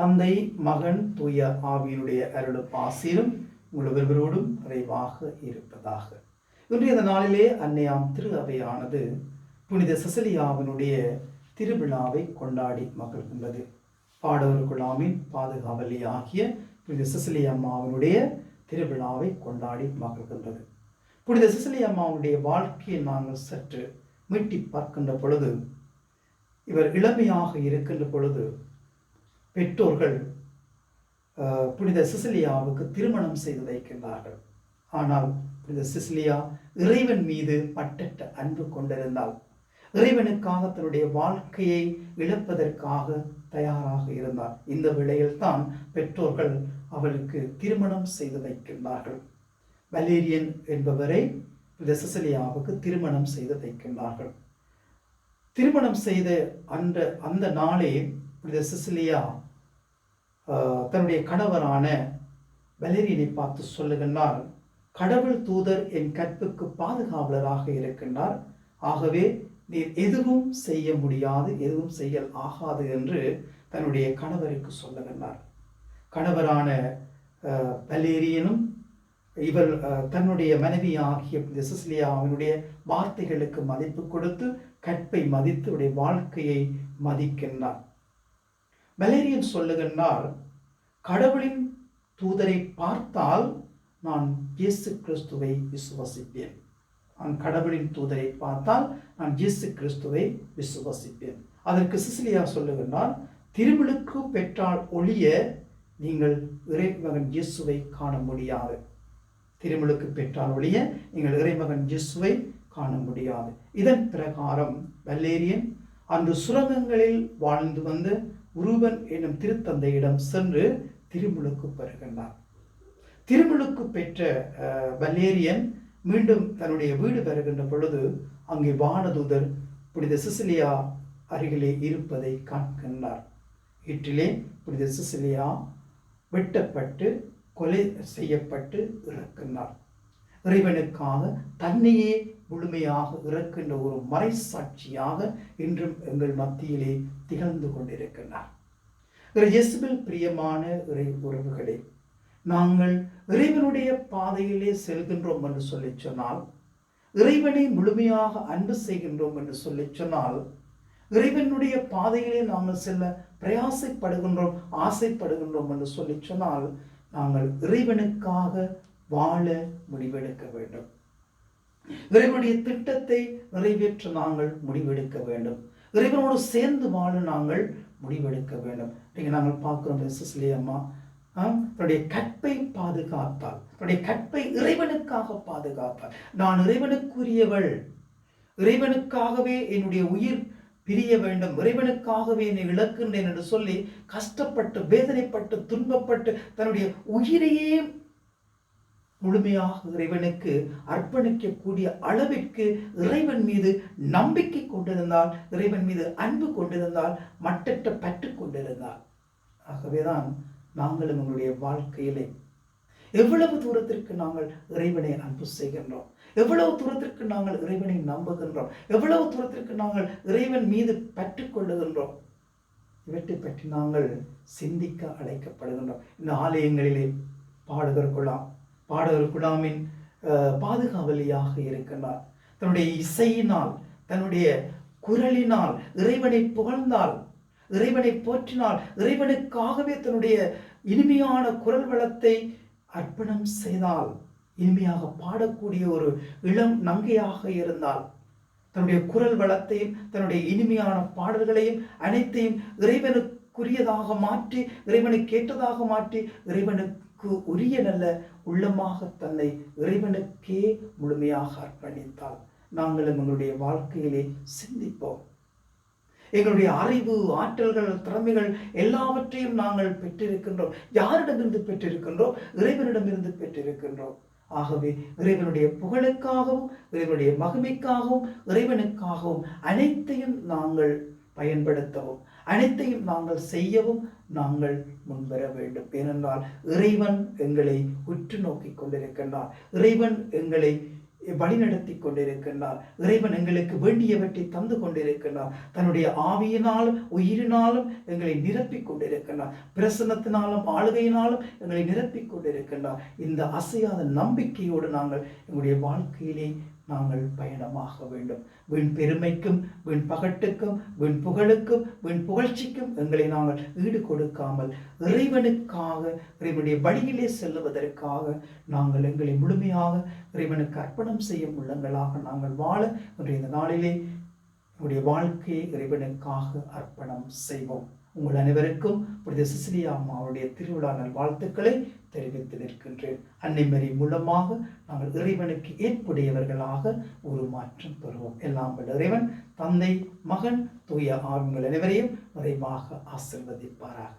தந்தை மகன் தூய ஆவியினுடைய அருளும் ஆசீரும் உங்கள் ஒருவரோடும் நிறைவாக இருப்பதாக. இன்றைய இந்த நாளிலே அன்னையாம் திரு அவையானது புனித சசிலியாவினுடைய திருவிழாவை கொண்டாடி மகிழ்கின்றது பாடவர் குழாமின் பாதுகாவலி ஆகிய புனித சிசிலி அம்மாவினுடைய திருவிழாவை கொண்டாடி மகிழ்கின்றது புனித சிசிலி அம்மாவுடைய வாழ்க்கையை நாங்கள் சற்று மீட்டி பார்க்கின்ற பொழுது இவர் இளமையாக இருக்கின்ற பொழுது பெற்றோர்கள் புனித சிசிலியாவுக்கு திருமணம் செய்து வைக்கின்றார்கள். ஆனால் புனித சிசிலியா இறைவன் மீது பட்டற்ற அன்பு கொண்டிருந்தாள். இறைவனுக்காக தன்னுடைய வாழ்க்கையை இழப்பதற்காக தயாராக இருந்தார் இந்த வேளையில்தான் பெற்றோர்கள் அவளுக்கு திருமணம் செய்து வைக்கின்றார்கள். வலேரியன் என்பவரை இந்த சிசிலியாவுக்கு திருமணம் செய்து வைக்கின்றார்கள். திருமணம் செய்த அந்த அந்த நாளே புனித சிசிலியா தன்னுடைய கணவரான வலேரியனை பார்த்து சொல்லுகின்றார் கடவுள் தூதர் என் கற்புக்கு பாதுகாவலராக இருக்கின்றார். ஆகவே நீர் எதுவும் செய்ய முடியாது எதுவும் செய்ய ஆகாது என்று தன்னுடைய கணவருக்கு சொல்லுகின்றார். கணவரான பலேரியனும் வலேரியனும் இவர் தன்னுடைய மனைவி ஆகிய சிசிலியா அவனுடைய வார்த்தைகளுக்கு மதிப்பு கொடுத்து கற்பை மதித்து உடைய வாழ்க்கையை மதிக்கின்றார். வலேரியன் சொல்லுகின்றார் கடவுளின் தூதரை பார்த்தால் நான் இயேசு கிறிஸ்துவை விசுவசிப்பேன். நான் கடவுளின் தூதரை பார்த்தால் நான் இயேசு கிறிஸ்துவை விசுவசிப்பேன். அதற்கு சிசிலியா சொல்லுகின்றார் திருமுழுக்கு பெற்றால் ஒழிய நீங்கள் இறைமகன் இயேசுவை காண முடியாது. திருமுழுக்கு பெற்றால் ஒழிய நீங்கள் இறைமகன் இயேசுவை காண முடியாது. இதன் பிரகாரம் வல்லேரியன் அன்று சுரங்கங்களில் வாழ்ந்து வந்த உருவன் என்னும் திருத்தந்தையிடம் சென்று திருமுழுக்கு பெறுகின்றார் திருமுழுக்கு பெற்ற வலேரியன் மீண்டும் தன்னுடைய வீடு பெறுகின்ற பொழுது அங்கே வானதூதர் புனித சிசிலியா அருகிலே இருப்பதை காண்கின்றார். இற்றிலே புனித சிசிலியா வெட்டப்பட்டு கொலை செய்யப்பட்டு இறக்கின்றார். இறைவனுக்காக தன்னையே முழுமையாக இறக்கின்ற ஒரு மறைசாட்சியாக இன்றும் எங்கள் மத்தியிலே திகழ்ந்து கொண்டிருக்கின்றார். இயேசுவில் பிரியமான இறை உறவுகளே நாங்கள் இறைவனுடைய பாதையிலே செல்கின்றோம் என்று சொல்லி சொன்னால் இறைவனை முழுமையாக அன்பு செய்கின்றோம் என்று சொல்லி சொன்னால் இறைவனுடைய பாதையிலே நாங்கள் செல்ல பிரயாசைப்படுகின்றோம் ஆசைப்படுகின்றோம் என்று சொல்லி சொன்னால் நாங்கள் இறைவனுக்காக வாழ முடிவெடுக்க வேண்டும். இறைவனுடைய திட்டத்தை நிறைவேற்ற நாங்கள் முடிவெடுக்க வேண்டும். இறைவனோடு சேர்ந்து வாழ நாங்கள் முடிவெடுக்க வேண்டும். நீங்கள் நாங்கள் பார்க்கிறோம் சிசிலி அம்மா தன்னுடைய கற்பை பாதுகாத்தாள். தன்னுடைய கற்பை இறைவனுக்காக பாதுகாத்தாள். நான் இறைவனுக்குரியவள். இறைவனுக்காகவே என்னுடைய உயிர் பிரிய வேண்டும். இறைவனுக்காகவே என்னை இழக்கின்றேன் என்று சொல்லி கஷ்டப்பட்டு வேதனைப்பட்டு துன்பப்பட்டு தன்னுடைய உயிரையே முழுமையாக இறைவனுக்கு அர்ப்பணிக்கக்கூடிய அளவிற்கு இறைவன் மீது நம்பிக்கை கொண்டிருந்தால் இறைவன் மீது அன்பு கொண்டிருந்தால் மட்டற்ற பற்று கொண்டிருந்தால். ஆகவேதான் நாங்களும் எங்களுடைய வாழ்க்கையிலே எவ்வளவு தூரத்திற்கு நாங்கள் இறைவனை அன்பு செய்கின்றோம். எவ்வளவு தூரத்திற்கு நாங்கள் இறைவனை நம்புகின்றோம். எவ்வளவு தூரத்திற்கு நாங்கள் இறைவன் மீது பற்று கொள்ளுகின்றோம். இவற்றை பற்றி நாங்கள் சிந்திக்க அழைக்கப்படுகின்றோம். இந்த ஆலயங்களிலே பாடகர் கொள்ளலாம் பாடகர் குலாமின் பாதுகாவலியாக இருக்கின்றார். தன்னுடைய இசையினால் தன்னுடைய குரலினால் இறைவனை புகழ்ந்தால் இறைவனை போற்றினால் இறைவனுக்காகவே தன்னுடைய இனிமையான குரல் வளத்தை அர்ப்பணம் செய்தால் இனிமையாக பாடக்கூடிய ஒரு இளம் நங்கையாக இருந்தால் தன்னுடைய குரல் வளத்தையும் தன்னுடைய இனிமையான பாடல்களையும் அனைத்தையும் இறைவனுக்குரியதாக மாற்றி இறைவனுக்கு கேட்டதாக மாற்றி இறைவனுக்கு உரிய நல்ல உள்ளமாக தன்னை இறைவனுக்கே முழுமையாக அர்ப்பணித்தால் நாங்களும் எங்களுடைய வாழ்க்கையிலே சிந்திப்போம். எங்களுடைய அறிவு ஆற்றல்கள் திறமைகள் எல்லாவற்றையும் நாங்கள் பெற்றிருக்கின்றோம். யாரிடமிருந்து பெற்றிருக்கின்றோம்? இறைவனிடமிருந்து பெற்றிருக்கின்றோம். ஆகவே இறைவனுடைய புகழுக்காகவும் இறைவனுடைய மகிமைக்காகவும் இறைவனுக்காகவும் அனைத்தையும் நாங்கள் பயன்படுத்தவும். அனைத்தையும் நாங்கள் செய்யவும் நாங்கள் முன்வர வேண்டும். ஏனென்றால் இறைவன் எங்களை உற்று நோக்கி கொண்டிருக்கின்றார். இறைவன் எங்களை வழிநடத்தி கொண்டிருக்கின்றார். இறைவன் எங்களுக்கு வேண்டியவற்றை தந்து கொண்டிருக்கின்றார். தன்னுடைய ஆவியினாலும் உயிரினாலும் எங்களை நிரப்பிக் கொண்டிருக்கின்றார். பிரசன்னத்தினாலும் ஆளுகையினாலும் எங்களை நிரப்பிக் கொண்டிருக்கின்றார். இந்த அசையாத நம்பிக்கையோடு நாங்கள் எங்களுடைய வாழ்க்கையிலே நாங்கள் பயணமாக வேண்டும். வீண் பெருமைக்கும் வீண் பகட்டுக்கும் வீண் புகழுக்கும் வீண் புகழ்ச்சிக்கும் எங்களை நாங்கள் ஈடு கொடுக்காமல் இறைவனுக்காக இறைவனுடைய வழியிலே செல்லுவதற்காக நாங்கள் எங்களை முழுமையாக இறைவனுக்கு அர்ப்பணம் செய்யும் உள்ளங்களாக நாங்கள் வாழ இன்றைய இந்த நாளிலே நம்முடைய வாழ்க்கையை இறைவனுக்காக அர்ப்பணம் செய்வோம். உங்கள் அனைவருக்கும் புனித சிசிலியா அம்மாவுடைய திருவிழா நல் வாழ்த்துக்களை தெரிவித்து நிற்கின்றேன். அன்னைமரி மூலமாக நாங்கள் இறைவனுக்கு ஏற்புடையவர்களாக ஒரு மாற்றம் பெறுவோம். எல்லாம் வல்ல இறைவன் தந்தை மகன் தூய ஆண்கள் அனைவரையும் நிறைவாக ஆசிர்வதிப்பாராக.